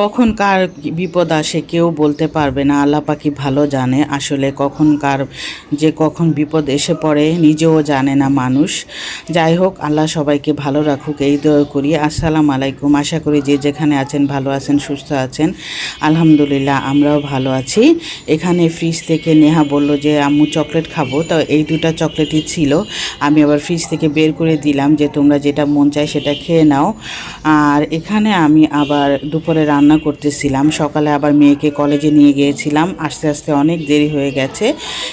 কখন কার বিপদ আসে কেউ বলতে পারবে না। আল্লাহ পাখি ভালো জানে। আসলে কখন কার যে কখন বিপদ এসে পড়ে নিজেও জানে না মানুষ। যাই হোক, আল্লাহ সবাইকে ভালো রাখুক, এই দয়া করি। আসসালামু আলাইকুম। আশা করি যে যেখানে আছেন ভালো আছেন, সুস্থ আছেন। আলহামদুলিল্লাহ, আমরাও ভালো আছি। এখানে ফ্রিজ থেকে নেহা বলল যে, আম্মু চকলেট খাব। তো এই দুটা চকলেটই ছিল। আমি আবার ফ্রিজ থেকে বের করে দিলাম যে, তোমরা যেটা মন চায় সেটা খেয়ে নাও। আর এখানে আমি আবার দুপুরে রান্না করতেছিলাম। সকালে আবার মেয়েকে কলেজে নিয়ে গিয়েছিলাম। আস্তে আস্তে অনেক দেরি হয়ে গেছে।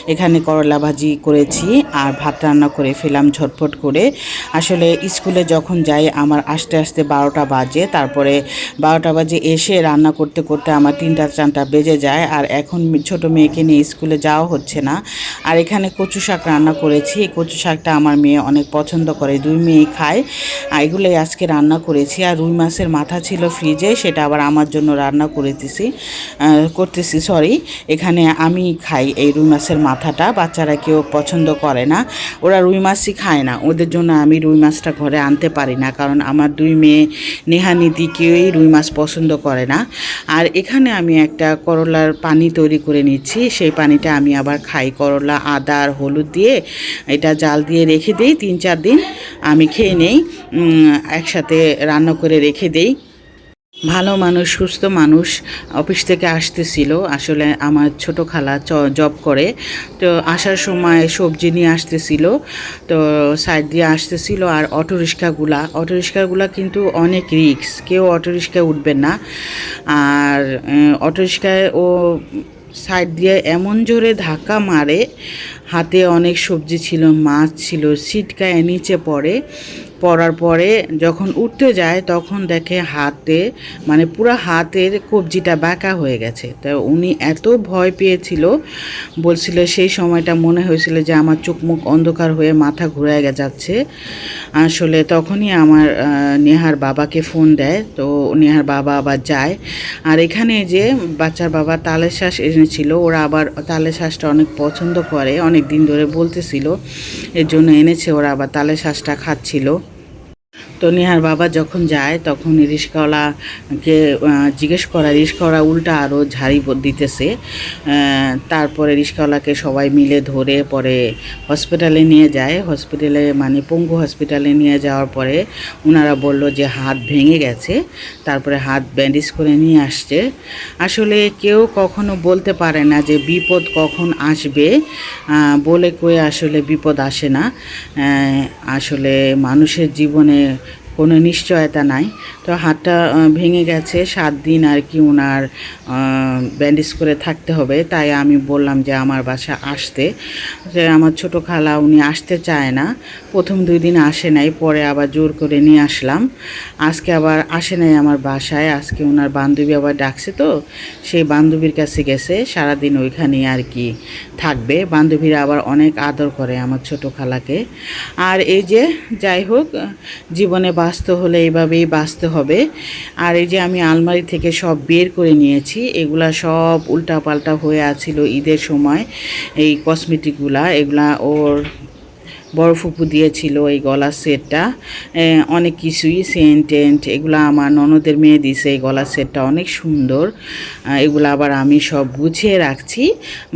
এখানে করলা ভাজি করেছি আর ভাত রান্না করে ফেলাম ঝটফট করে। আসলে স্কুলে যখন যাই আমার আস্তে আস্তে বারোটা বাজে। তারপরে বারোটা বাজে এসে রান্না করতে করতে আমার তিনটা চারটা বেজে যায় আর এখন ছোট মেয়েকে নিয়ে স্কুলে যাওয়া হচ্ছে না। আর এখানে কচু শাক রান্না করেছি। এই কচু শাকটা আমার মেয়ে অনেক পছন্দ করে, দুই মেয়ে খায়। আর এগুলোই আজকে রান্না করেছি। আর রুই মাছের মাথা ছিল ফ্রিজে, সেটা আবার আমার জন্য রান্না করেতেছি করতেছি সরি এখানে আমি খাই এই রুই মাছের মাথাটা, বাচ্চারা কেউ পছন্দ করে না, ওরা রুই মাছই খায় না, ওদের জন্য আমি রুই মাছটা ঘরে আনতে পারি না, কারণ আমার দুই মেয়ে নেহানিধি কেউই রুই মাছ পছন্দ করে না, আর এখানে আমি একটা করলার পানি তৈরি করে নিচ্ছি, সেই পানিটা আমি আবার খাই, করলা, আদা আর হলুদ দিয়ে, এটা জাল দিয়ে রেখে দিই, তিন চার দিন, আমি খেয়ে নেই একসাথে রান্না করে রেখে দেই ভালো মানুষ সুস্থ মানুষ অফিস থেকে আসতেছিল। আসলে আমার ছোট খালা জব করে। তো আসার সময় সবজি নিয়ে আসতেছিল। তো সাইড দিয়ে আসতেছিল আর অটো রিক্সাগুলা অটো রিক্সাগুলা কিন্তু অনেক রিক্স কেউ অটো রিক্সায় উঠবেন না। আর আহ, অটো রিক্সায় ও সাইড দিয়ে এমন জোরে ধাক্কা মারে হাতে অনেক সবজি ছিল মাছ ছিল ছিটকায় নিচে পড়ে। পড়ার পরে যখন উঠতে যায়, তখন দেখে হাতে মানে পুরো হাতের কবজিটা বাঁকা হয়ে গেছে। তা উনি এত ভয় পেয়েছিল, বলছিল সেই সময়টা মনে হয়েছিল যে আমার চোখ মুখ অন্ধকার হয়ে মাথা ঘুরে যাচ্ছে। আসলে তখনই আমার নেহার বাবাকে ফোন দেয়। তো নেহার বাবা আবার যায়। আর এখানে যে বাচ্চার বাবা তালের শ্বাস এনেছিল, ওরা আবার তালের শ্বাসটা অনেক পছন্দ করে অনেক দিন ধরে বলতেছিল। এর জন্য এনেছে, ওরা আবার তালের শ্বাসটা খাচ্ছিল। তো নেহার বাবা যখন যায়, তখন রিস্কাওয়ালাকে জিজ্ঞেস করা, রিস্কাওয়ালা উল্টা আরও ঝাড়ি দিতেছে। তারপরে রিস্কাওয়ালাকে সবাই মিলে ধরে পরে হসপিটালে নিয়ে যায়। হসপিটালে মানে পঙ্গু হসপিটালে নিয়ে যাওয়ার পরে ওনারা বলল যে হাত ভেঙে গেছে, তারপরে হাত ব্যান্ডেজ করে নিয়ে আসছে। আসলে কেউ কখনো বলতে পারে না যে বিপদ কখন আসবে বলে কয়ে আসলে বিপদ আসে না। আসলে মানুষের জীবনে কোনো নিশ্চয়তা নাই। তো হাতটা ভেঙে গেছে, সাত দিন আর কি ওনার ব্যান্ডেজ করে থাকতে হবে। তাই আমি বললাম যে আমার বাসা আসতে। যে আমার ছোট খালা উনি আসতে চায় না। প্রথম দুই দিন আসে নাই, পরে আবার জোর করে নিয়ে আসলাম। আজকে আবার আসে নাই আমার বাসায়। আজকে ওনার বান্ধবী আবার ডাকছে তো। সেই বান্ধবীর কাছে গেছে, সারাদিন ওইখানে আর কি থাকবে। বান্ধবীরা আবার অনেক আদর করে আমার ছোট খালাকে। আর এই যে, যাই হোক, জীবনে বাঁচতে হলে এভাবেই বাঁচতে হবে। আর এই যে আমি আলমারি থেকে সব বের করে নিয়েছি, এগুলা সব উল্টাপাল্টা হয়ে আছিল ঈদের সময়। এই কসমেটিকগুলা এগুলা ওর বড় ফুপু দিয়েছিল এই গলার সেটটা। অনেক কিছুই, সেন্ট টেন্ট, এগুলো আমার ননদের মেয়ে দিছে এই গলার সেটটা, অনেক সুন্দর। এগুলো আবার আমি সব গুছিয়ে রাখছি।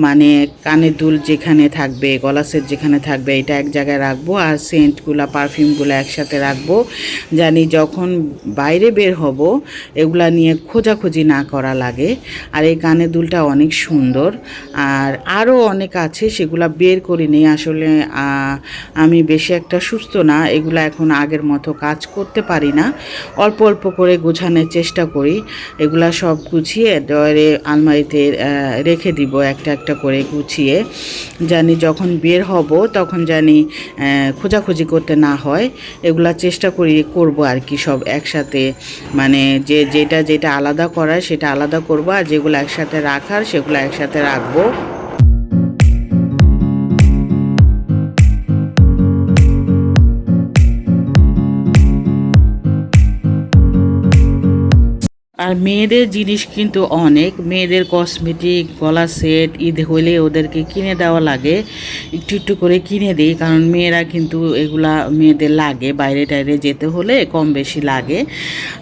মানে কানের দুল যেখানে থাকবে গলা সেট যেখানে থাকবে, এটা এক জায়গায় রাখব আর সেন্টগুলো, পারফিউমগুলো একসাথে রাখব। জানি যখন বাইরে বের হব, এগুলা নিয়ে খোঁজাখুঁজি না করা লাগে। আর এই কানের দুলটা অনেক সুন্দর। আর আরও অনেক আছে, সেগুলা বের করি নেই। আসলে আমি বেশি একটা সুস্থ না, এগুলো এখন আগের মতো কাজ করতে পারি না। অল্প অল্প করে গোছানোর চেষ্টা করি। এগুলা সব গুছিয়ে ডয়ারে আলমারিতে রেখে দিব একটা একটা করে গুছিয়ে। জানি যখন বের হব তখন জানি খোঁজাখুঁজি করতে না হয়। এগুলা চেষ্টা করি, করব আর কি সব একসাথে। মানে যে যেটা যেটা আলাদা করার সেটা আলাদা করব আর যেগুলো একসাথে রাখার সেগুলো একসাথে রাখব। আর মেয়েদের জিনিস কিন্তু অনেক। মেয়েদের কসমেটিক গলা সেট ঈদ হলে ওদেরকে কিনে দেওয়া লাগে। একটু একটু করে কিনে দিই, কারণ মেয়েরা কিন্তু এগুলা মেয়েদের লাগে। বাইরে টাইরে যেতে হলে কম বেশি লাগে।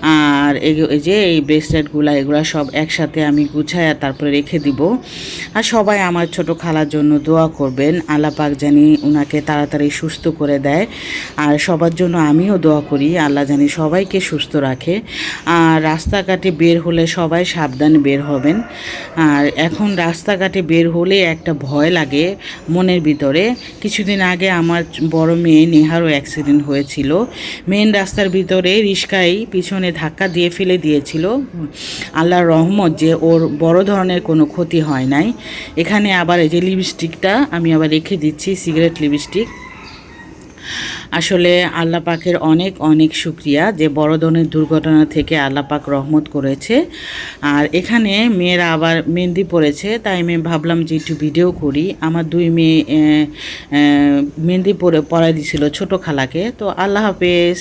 আর এই যে, এই ব্রেসলেটগুলো এগুলো সব একসাথে আমি গুছায় তারপরে রেখে দিব। আর সবাই আমার ছোট খালার জন্য দোয়া করবেন। আল্লাহ পাক জানি ওনাকে তাড়াতাড়ি সুস্থ করে দেয়। আর সবার জন্য আমিও দোয়া করি। আল্লাহ জানি সবাইকে সুস্থ রাখে। আর রাস্তাঘাটে বের হলে সবাই সাবধানে বের হবেন। আর এখন রাস্তাঘাটে বের হলে একটা ভয় লাগে মনের ভিতরে। কিছুদিন আগে আমার বড় মেয়ে নেহারও অ্যাক্সিডেন্ট হয়েছিল। মেন রাস্তার ভিতরে রিস্কাই পিছনে ধাক্কা দিয়ে ফেলে দিয়েছিল। আল্লাহর রহমত যে ওর বড় ধরনের কোনো ক্ষতি হয় নাই। এখানে আবার এই যে লিপস্টিকটা আমি আবার রেখে দিচ্ছি সিগারেট লিপস্টিক আসলে আল্লাহ পাকের অনেক অনেক শুক্রিয়া যে বড় ধরনের দুর্ঘটনা থেকে আল্লাহ পাক রহমত করেছে। আর এখানে মেয়েরা আবার মেহেন্দি পড়েছে তাই আমি ভাবলাম যে একটু ভিডিও করি। আমার দুই মেয়ে মেহেন্দি পরে পড়াই দিছিল ছোটো খালাকে। তো আল্লাহ হাফেজ।